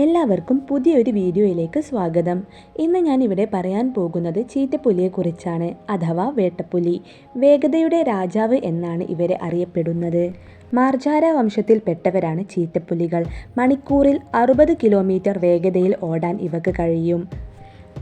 എല്ലാവർക്കും പുതിയൊരു വീഡിയോയിലേക്ക് സ്വാഗതം. ഇന്ന് ഞാൻ ഇവിടെ പറയാൻ പോകുന്നത് ചീറ്റപ്പുലിയെക്കുറിച്ചാണ് അഥവാ വേട്ടപ്പുലി. വേഗതയുടെ രാജാവ് എന്നാണ് ഇവരെ അറിയപ്പെടുന്നത്. മാർജാര വംശത്തിൽപ്പെട്ടവരാണ് ചീറ്റപ്പുലികൾ മണിക്കൂറിൽ അറുപത് കിലോമീറ്റർ വേഗതയിൽ ഓടാൻ ഇവക്ക് കഴിയും.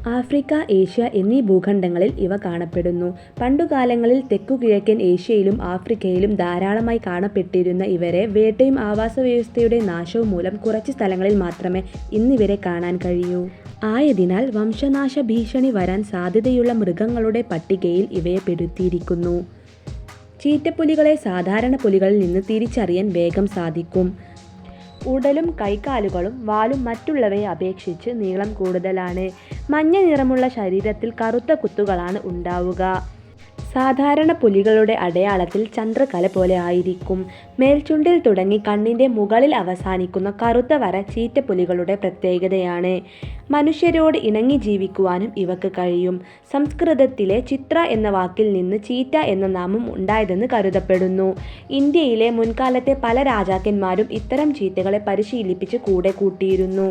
ആഫ്രിക്ക ഏഷ്യ എന്നീ ഭൂഖണ്ഡങ്ങളിൽ ഇവ കാണപ്പെടുന്നു. പണ്ടുകാലങ്ങളിൽ തെക്കുകിഴക്കൻ ഏഷ്യയിലും ആഫ്രിക്കയിലും ധാരാളമായി കാണപ്പെട്ടിരുന്ന ഇവരെ വേട്ടയും ആവാസ വ്യവസ്ഥയുടെ നാശവും മൂലം കുറച്ച് സ്ഥലങ്ങളിൽ മാത്രമേ ഇന്നിവരെ കാണാൻ കഴിയൂ. ആയതിനാൽ വംശനാശ ഭീഷണി വരാൻ സാധ്യതയുള്ള മൃഗങ്ങളുടെ പട്ടികയിൽ ഇവയെ പെടുത്തിയിരിക്കുന്നു. ചീറ്റപ്പുലികളെ സാധാരണ പുലികളിൽ നിന്ന് തിരിച്ചറിയാൻ വേഗം സാധിക്കും. ഉടലും കൈക്കാലുകളും വാലും മറ്റുള്ളവയെ അപേക്ഷിച്ച് നീളം കൂടുതലാണ്. മഞ്ഞ നിറമുള്ള ശരീരത്തിൽ കറുത്ത കുത്തുകളാണ് ഉണ്ടാവുക. സാധാരണ പുലികളുടെ അടയാളത്തിൽ ചന്ദ്രകല പോലെ ആയിരിക്കും. മേൽചുണ്ടിൽ തുടങ്ങി കണ്ണിന്റെ മുകളിൽ അവസാനിക്കുന്ന കറുത്ത വര ചീറ്റപ്പുലികളുടെ പ്രത്യേകതയാണ്. മനുഷ്യരോട് ഇണങ്ങി ജീവിക്കുവാനും ഇവക്ക് കഴിയും. സംസ്കൃതത്തിലെ ചിത്ര എന്ന വാക്കിൽ നിന്ന് ചീറ്റ എന്ന നാമം ഉണ്ടായതെന്ന് കരുതപ്പെടുന്നു. ഇന്ത്യയിലെ മുൻകാലത്തെ പല രാജാക്കന്മാരും ഇത്തരം ചീറ്റകളെ പരിശീലിപ്പിച്ച് കൂടെ കൂട്ടിയിരുന്നു.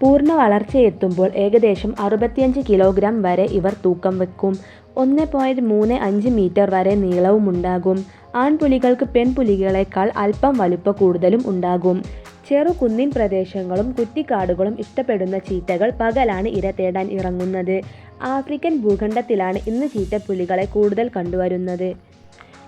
പൂർണ വളർച്ചയെത്തുമ്പോൾ ഏകദേശം അറുപത്തിയഞ്ച് കിലോഗ്രാം വരെ ഇവർ തൂക്കം വെക്കും. ഒന്ന് പോയിന്റ് മൂന്ന് അഞ്ച് മീറ്റർ വരെ നീളവുമുണ്ടാകും. ആൺപുലികൾക്ക് പെൺപുലികളെക്കാൾ അല്പം വലുപ്പ കൂടുതലും ഉണ്ടാകും. ചെറു കുന്നിൻ പ്രദേശങ്ങളും കുറ്റിക്കാടുകളും ഇഷ്ടപ്പെടുന്ന ചീറ്റകൾ പകലാണ് ഇര തേടാൻ ഇറങ്ങുന്നത്. ആഫ്രിക്കൻ ഭൂഖണ്ഡത്തിലാണ് ഇന്ന് ചീറ്റപ്പുലികളെ കൂടുതൽ കണ്ടുവരുന്നത്.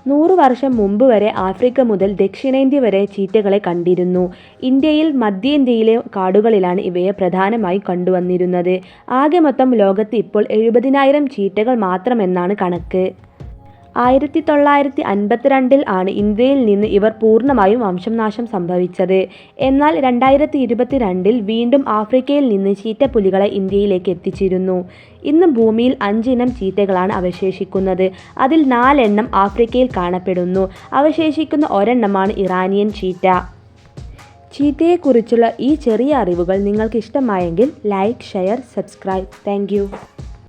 നൂറു വർഷം മുമ്പ് വരെ ആഫ്രിക്ക മുതൽ ദക്ഷിണേന്ത്യ വരെ ചീറ്റകളെ കണ്ടിരുന്നു. ഇന്ത്യയിൽ മധ്യേന്ത്യയിലെ കാടുകളിലാണ് ഇവയെ പ്രധാനമായി കണ്ടുവന്നിരുന്നത്. ആകെ മൊത്തം ലോകത്ത് ഇപ്പോൾ എഴുപതിനായിരം ചീറ്റകൾ മാത്രമെന്നാണ് കണക്ക്. ആയിരത്തി തൊള്ളായിരത്തി അൻപത്തിരണ്ടിൽ ആണ് ഇന്ത്യയിൽ നിന്ന് ഇവർ പൂർണമായും വംശനാശം സംഭവിച്ചത്. എന്നാൽ രണ്ടായിരത്തി ഇരുപത്തിരണ്ടിൽ വീണ്ടും ആഫ്രിക്കയിൽ നിന്ന് ചീറ്റപ്പുലികളെ ഇന്ത്യയിലേക്ക് എത്തിച്ചിരുന്നു. ഇന്ന് ഭൂമിയിൽ അഞ്ചിനം ചീറ്റകളാണ് അവശേഷിക്കുന്നത്. അതിൽ നാലെണ്ണം ആഫ്രിക്കയിൽ കാണപ്പെടുന്നു. അവശേഷിക്കുന്ന ഒരെണ്ണമാണ് ഇറാനിയൻ ചീറ്റ. ചീറ്റയെക്കുറിച്ചുള്ള ഈ ചെറിയ അറിവുകൾ നിങ്ങൾക്ക് ഇഷ്ടമായെങ്കിൽ ലൈക്ക് ഷെയർ സബ്സ്ക്രൈബ്. താങ്ക്